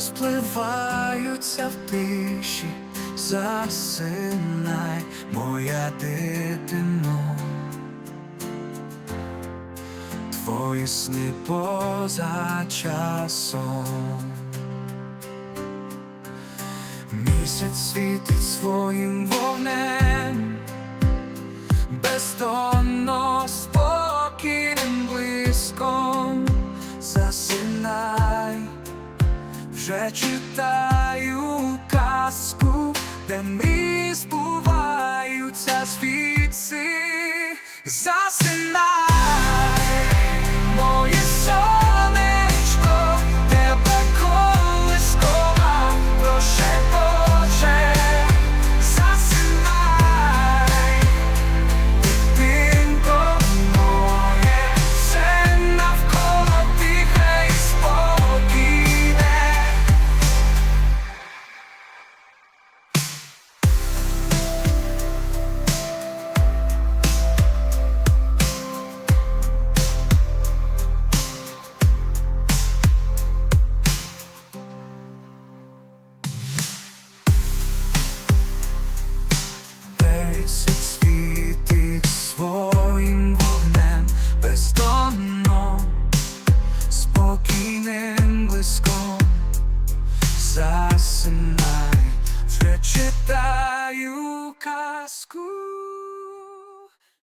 розпливаються в тиші, засинай, моя дитино. Твої сни поза часом. Місяць світить своїм вогнем, бездонно вже читаю казку, де мрії збуваються звідси. блиском засинай, вже читаю казку.